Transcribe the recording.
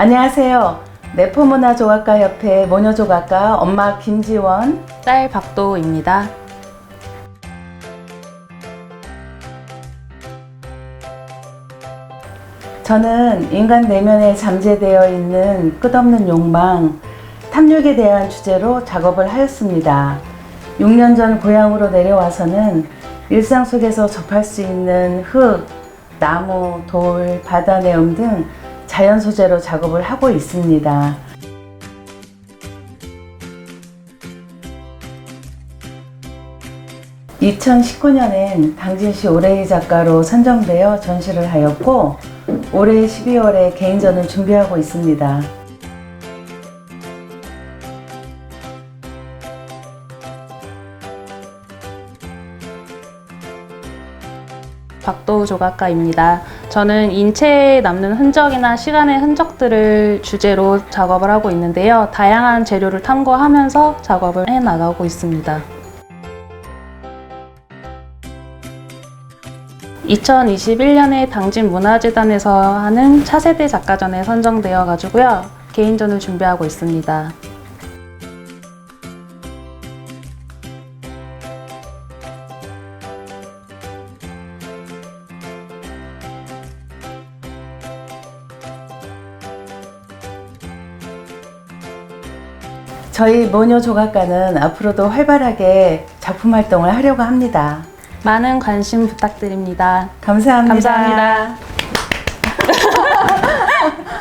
안녕하세요. 내포문화 조각가 협회 모녀 조각가 엄마 김지원. 딸 박도우입니다. 저는 인간 내면에 잠재되어 있는 끝없는 욕망, 탐욕에 대한 주제로 작업을 하였습니다. 6년 전 고향으로 내려와서는 일상 속에서 접할 수 있는 흙, 나무, 돌, 바다 내음 등 자연 소재로 작업을 하고 있습니다. (2019년엔) 당진시 올해의 작가로 선정되어 전시를 하였고 올해 12월에 개인전을 준비하고 있습니다. 박도우 조각가입니다. 저는 인체에 남는 흔적이나 시간의 흔적들을 주제로 작업을 하고 있는데요. 다양한 재료를 탐구하면서 작업을 해 나가고 있습니다. 2021년에 당진 문화재단에서 하는 차세대 작가전에 선정되어 가지고요. 개인전을 준비하고 있습니다. 저희 모녀 조각가는 앞으로도 활발하게 작품 활동을 하려고 합니다. 많은 관심 부탁드립니다. 감사합니다. 감사합니다.